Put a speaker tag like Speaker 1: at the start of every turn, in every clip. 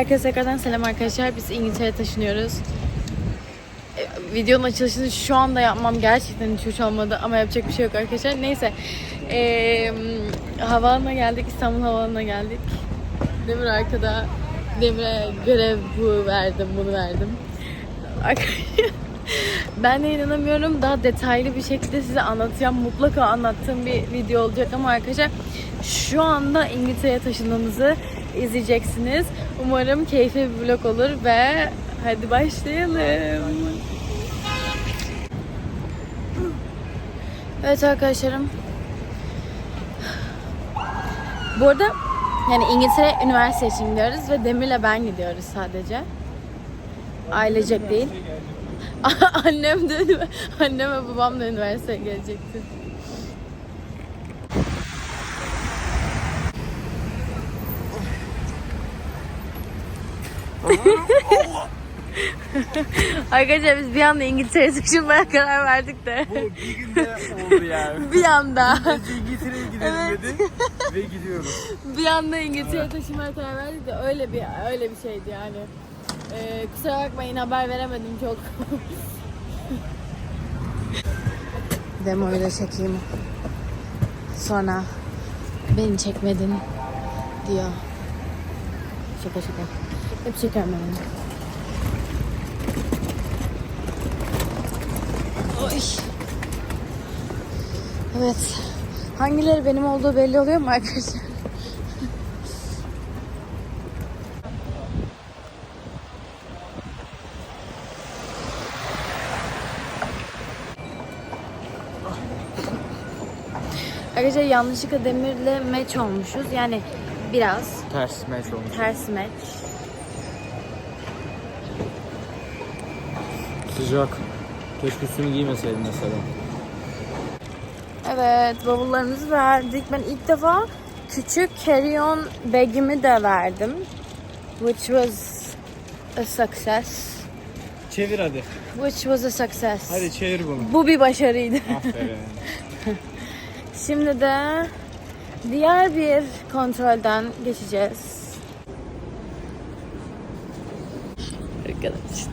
Speaker 1: Herkese tekrardan selam arkadaşlar. Biz İngiltere'ye taşınıyoruz. E, videonun açılışını şu anda yapmam gerçekten hiç hoş olmadı ama yapacak bir şey yok arkadaşlar. Neyse. E, havaalanına geldik. İstanbul Havaalanı'na geldik. Demir arkada. Demir'e görev bu verdim, bunu verdim. Ben de inanamıyorum. Daha detaylı bir şekilde size anlatacağım. Mutlaka anlattığım bir video olacak ama arkadaşlar şu anda İngiltere'ye taşınmamızı izleyeceksiniz. Umarım keyifli bir vlog olur ve hadi başlayalım. Evet arkadaşlarım. Bu arada yani İngiltere üniversite için gidiyoruz ve Demir'le ben gidiyoruz sadece. Ailecek değil. annem de ünivers- annem ve babam da üniversiteye gelecekti. Arkadaşlar biz bir anda İngiltere'ye taşınmaya karar verdik de.
Speaker 2: Bu bir günde oldu yani.
Speaker 1: bir anda.
Speaker 2: Biz İngiltere'ye gidelim dedi ve gidiyoruz.
Speaker 1: bir anda İngiltere'ye taşınmaya karar verdik de öyle bir öyle bir şeydi yani. Ee, kusura bakmayın haber veremedim çok. Demoyu da çekeyim. Sonra beni çekmedin diyor. Şaka şaka. Hep beni. Oy. Evet. Hangileri benim olduğu belli oluyor mu arkadaşlar? Arkadaşlar yanlışlıkla Demir'le meç olmuşuz. Yani biraz
Speaker 2: Ters meç olmuş.
Speaker 1: ters meç.
Speaker 2: Sıcak. Keşke üstünü giymeseydin mesela.
Speaker 1: Evet bavullarımızı verdik. Ben ilk defa küçük carry-on bag'imi de verdim. Which was a success.
Speaker 2: Çevir hadi.
Speaker 1: Which was a success.
Speaker 2: Hadi çevir bunu.
Speaker 1: Bu bir başarıydı.
Speaker 2: Aferin.
Speaker 1: Şimdi de diğer bir kontrolden geçeceğiz. Arkadaşlar.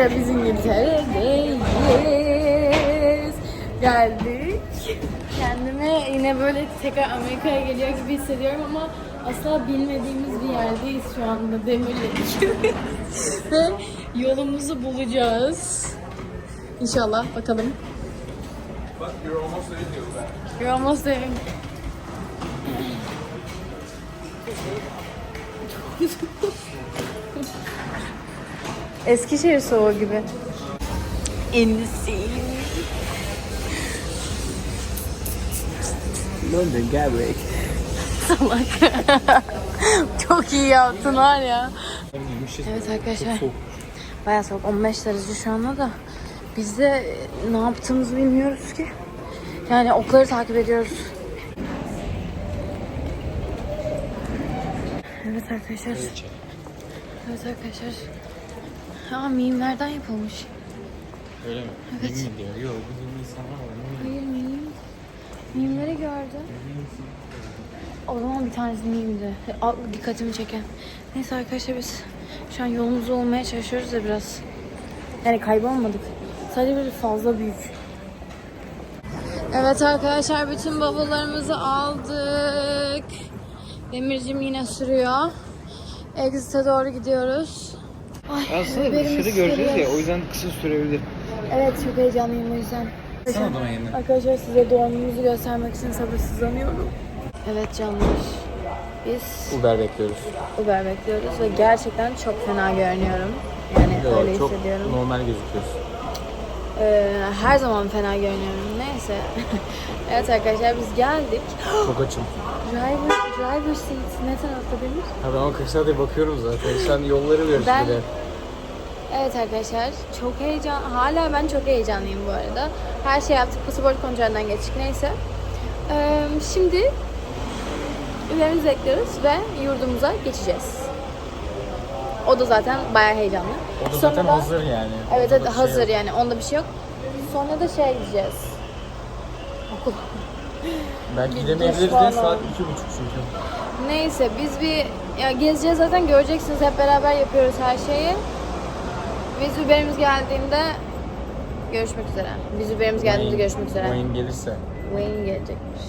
Speaker 1: Arkadaşlar biz İngiltere'deyiz. Geldik. Kendimi yine böyle tekrar Amerika'ya geliyor gibi hissediyorum ama asla bilmediğimiz bir yerdeyiz şu anda Demir'le ikimiz. Ve yolumuzu bulacağız. İnşallah bakalım. You're almost there. Eskişehir soğuğu gibi. In the sea.
Speaker 2: London Gatwick.
Speaker 1: Salak. Çok iyi yaptın var ya. Evet arkadaşlar. Bayağı soğuk. 15 derece şu anda da. Biz de e, ne yaptığımızı bilmiyoruz ki. Yani okları takip ediyoruz. Evet arkadaşlar. Evet arkadaşlar. Ha mimlerden yapılmış.
Speaker 2: Öyle mi?
Speaker 1: Evet.
Speaker 2: Yemin diyor. Yok bizim insanlar var. Yemin.
Speaker 1: Hayır miyim? Mimleri gördüm. O zaman bir tanesi miyimdi. Al- Dikkatimi çeken. Neyse arkadaşlar biz şu an yolumuzu olmaya çalışıyoruz da biraz. Yani kaybolmadık. Sadece böyle fazla büyük. Evet arkadaşlar bütün bavullarımızı aldık. Demircim yine sürüyor. Exit'e doğru gidiyoruz. Ay,
Speaker 2: Aslında
Speaker 1: bebeğimiz
Speaker 2: dışarı göreceğiz ya o yüzden kısa sürebilir.
Speaker 1: Evet çok heyecanlıyım o yüzden.
Speaker 2: Sana adama yeniden.
Speaker 1: Arkadaşlar size doğumumuzu göstermek için sabırsızlanıyorum. Evet canlar. Biz
Speaker 2: Uber bekliyoruz.
Speaker 1: Uber bekliyoruz ve gerçekten çok fena görünüyorum. Yani öyle
Speaker 2: çok
Speaker 1: hissediyorum.
Speaker 2: normal gözüküyoruz.
Speaker 1: Ee, her zaman fena görünüyorum. Neyse. evet arkadaşlar biz geldik.
Speaker 2: Çok açım.
Speaker 1: Driver, driver seat ne tarafta Demir?
Speaker 2: Ha ben o kaç saattir bakıyorum zaten. Sen yolları veriyorsun
Speaker 1: Ben-
Speaker 2: bir de.
Speaker 1: Evet arkadaşlar çok heyecan hala ben çok heyecanlıyım bu arada. Her şey yaptık pasaport kontrolünden geçtik neyse. Ee, şimdi ürünlerimizi ekliyoruz ve yurdumuza geçeceğiz. O da zaten bayağı heyecanlı.
Speaker 2: O da
Speaker 1: Sonra
Speaker 2: zaten hazır yani.
Speaker 1: Evet evet
Speaker 2: şey
Speaker 1: hazır
Speaker 2: yok.
Speaker 1: yani onda bir şey yok. Sonra da şeye gideceğiz. Okul.
Speaker 2: Belki gidemeyebiliriz de saat iki buçuk çünkü.
Speaker 1: Neyse biz bir ya gezeceğiz zaten göreceksiniz hep beraber yapıyoruz her şeyi. Biz Uber'imiz geldiğinde görüşmek üzere. Biz Uber'imiz geldiğinde görüşmek üzere.
Speaker 2: Wayne gelirse.
Speaker 1: Wayne gelecekmiş.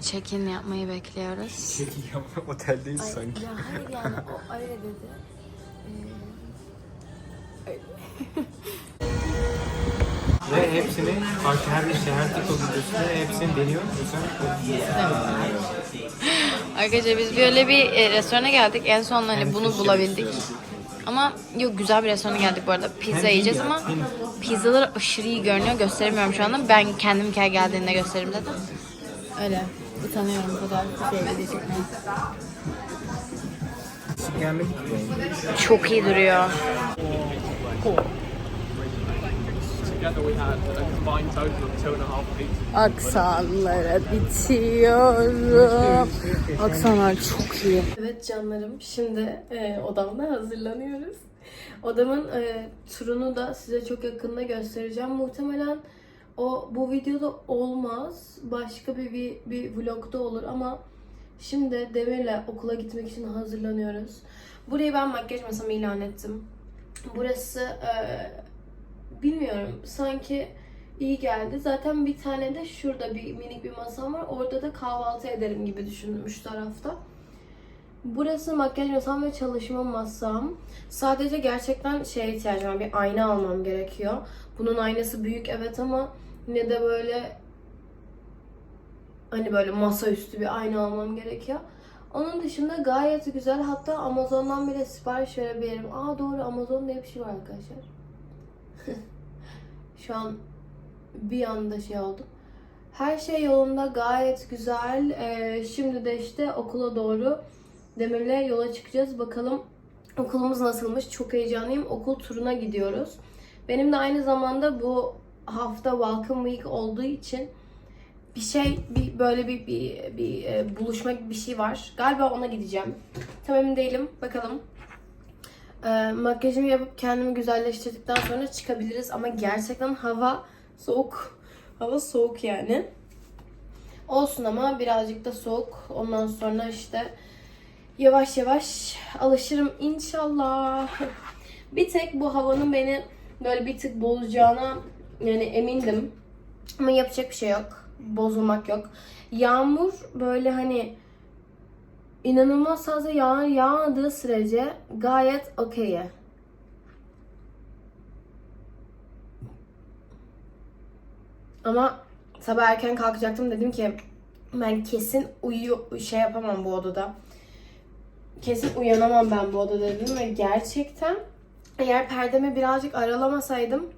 Speaker 1: Check-in yapmayı bekliyoruz.
Speaker 2: Çekim yapma oteldeyiz
Speaker 1: Ay,
Speaker 2: sanki.
Speaker 1: Ya hayır yani o öyle dedi.
Speaker 2: Ve hepsini farklı her işte her TikTok videosunda hepsini deniyor.
Speaker 1: Arkadaşlar biz böyle bir e, restorana geldik. En son hani bunu bulabildik. Ama yok güzel bir restorana geldik bu arada. Pizza yiyeceğiz ama pizzalar aşırı iyi görünüyor. Gösteremiyorum şu anda. Ben kendim hikaye geldiğinde gösteririm dedim. Öyle. Utanıyorum bu kadar şey
Speaker 2: Gelmek
Speaker 1: Çok iyi duruyor. Aksanlara bitiyorum. Aksanlar çok iyi. Evet canlarım şimdi e, odamda hazırlanıyoruz. Odamın e, turunu da size çok yakında göstereceğim. Muhtemelen o bu videoda olmaz. Başka bir, bir, bir vlogda olur ama şimdi Demir'le okula gitmek için hazırlanıyoruz. Burayı ben makyaj masamı ilan ettim. Burası e, bilmiyorum sanki iyi geldi. Zaten bir tane de şurada bir minik bir masam var. Orada da kahvaltı ederim gibi düşündüm şu tarafta. Burası makyaj masam ve çalışma masam. Sadece gerçekten şeye ihtiyacım var. Bir ayna almam gerekiyor. Bunun aynası büyük evet ama yine de böyle hani böyle masaüstü bir ayna almam gerekiyor. Onun dışında gayet güzel. Hatta Amazon'dan bile sipariş verebilirim. Aa doğru Amazon diye bir şey var arkadaşlar. Şu an bir anda şey oldum. Her şey yolunda gayet güzel. Ee, şimdi de işte okula doğru Demir'le yola çıkacağız. Bakalım okulumuz nasılmış. Çok heyecanlıyım. Okul turuna gidiyoruz. Benim de aynı zamanda bu hafta Welcome Week olduğu için bir şey bir böyle bir bir, bir e, buluşma bir şey var. Galiba ona gideceğim. Tam değilim. Bakalım. Ee, makyajımı yapıp kendimi güzelleştirdikten sonra çıkabiliriz ama gerçekten hava soğuk. Hava soğuk yani. Olsun ama birazcık da soğuk. Ondan sonra işte yavaş yavaş alışırım inşallah. Bir tek bu havanın beni böyle bir tık bozacağına yani emindim. Ama yapacak bir şey yok. Bozulmak yok. Yağmur böyle hani inanılmaz fazla yağ yağmadığı sürece gayet okey. Ama sabah erken kalkacaktım dedim ki ben kesin uyu şey yapamam bu odada. Kesin uyanamam ben bu odada dedim ve gerçekten eğer perdemi birazcık aralamasaydım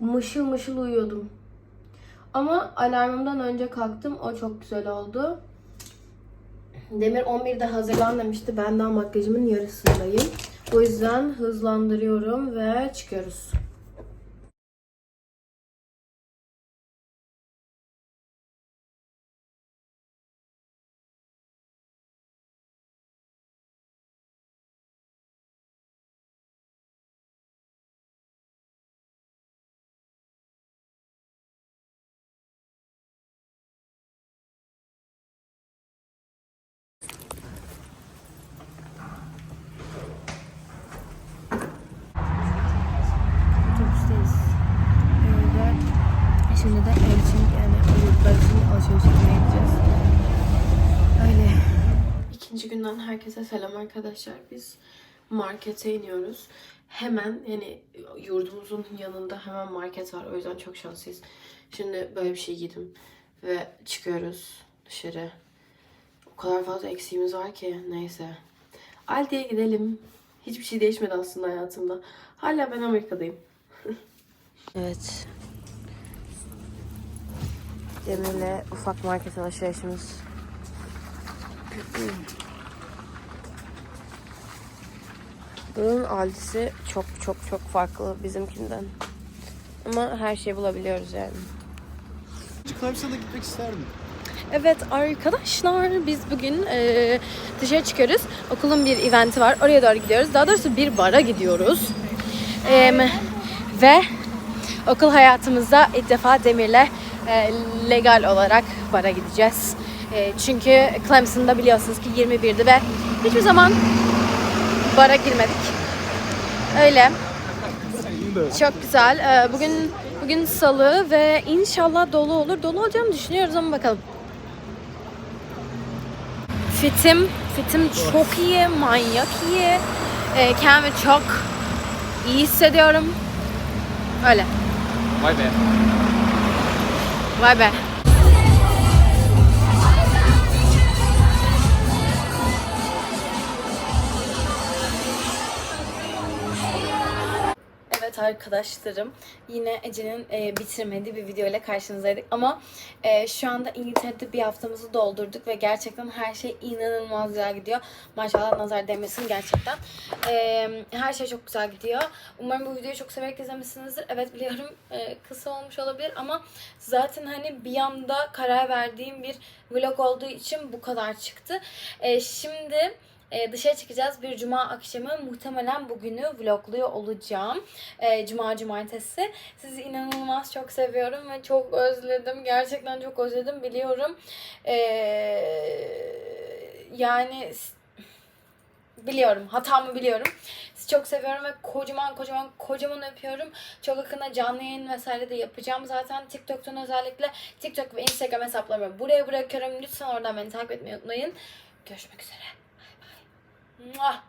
Speaker 1: mışıl mışıl uyuyordum. Ama alarmımdan önce kalktım. O çok güzel oldu. Demir 11'de hazırlan demişti. Ben daha makyajımın yarısındayım. O yüzden hızlandırıyorum ve çıkıyoruz. Günden herkese selam arkadaşlar. Biz markete iniyoruz. Hemen yani yurdumuzun yanında hemen market var. O yüzden çok şanslıyız. Şimdi böyle bir şey giydim ve çıkıyoruz dışarı. O kadar fazla eksiğimiz var ki neyse. Aldi'ye gidelim. Hiçbir şey değişmedi aslında hayatımda. Hala ben Amerika'dayım. evet. Demir'le ufak market alışverişimiz. Bunun Aldi'si çok çok çok farklı bizimkinden. Ama her şeyi bulabiliyoruz yani.
Speaker 3: Clemson'a gitmek isterdim.
Speaker 1: Evet arkadaşlar biz bugün e, dışarı çıkıyoruz. Okulun bir eventi var. Oraya doğru gidiyoruz. Daha doğrusu bir bara gidiyoruz. E, ve okul hayatımızda ilk defa Demir'le e, legal olarak bara gideceğiz. E, çünkü Clemson'da biliyorsunuz ki 21'di ve hiçbir zaman bara girmedik. Öyle. Çok güzel. Ee, Bugün bugün salı ve inşallah dolu olur. Dolu olacağını düşünüyoruz ama bakalım. Fitim, fitim çok iyi, manyak iyi. Ee, kendimi çok iyi hissediyorum. Öyle.
Speaker 4: Vay be.
Speaker 1: Vay be. Evet arkadaşlarım yine Ece'nin e, bitirmediği bir video ile karşınızdaydık ama e, şu anda İngiltere'de bir haftamızı doldurduk ve gerçekten her şey inanılmaz güzel gidiyor. Maşallah nazar değmesin gerçekten. E, her şey çok güzel gidiyor. Umarım bu videoyu çok severek izlemişsinizdir. Evet biliyorum e, kısa olmuş olabilir ama zaten hani bir anda karar verdiğim bir vlog olduğu için bu kadar çıktı. E, şimdi e, dışarı çıkacağız. Bir cuma akşamı muhtemelen bugünü vlogluyor olacağım. E, cuma cumartesi. Sizi inanılmaz çok seviyorum ve çok özledim. Gerçekten çok özledim biliyorum. E, yani biliyorum. Hatamı biliyorum. Sizi çok seviyorum ve kocaman kocaman kocaman öpüyorum. Çok yakında canlı yayın vesaire de yapacağım. Zaten TikTok'tan özellikle TikTok ve Instagram hesaplarımı buraya bırakıyorum. Lütfen oradan beni takip etmeyi unutmayın. Görüşmek üzere. 木马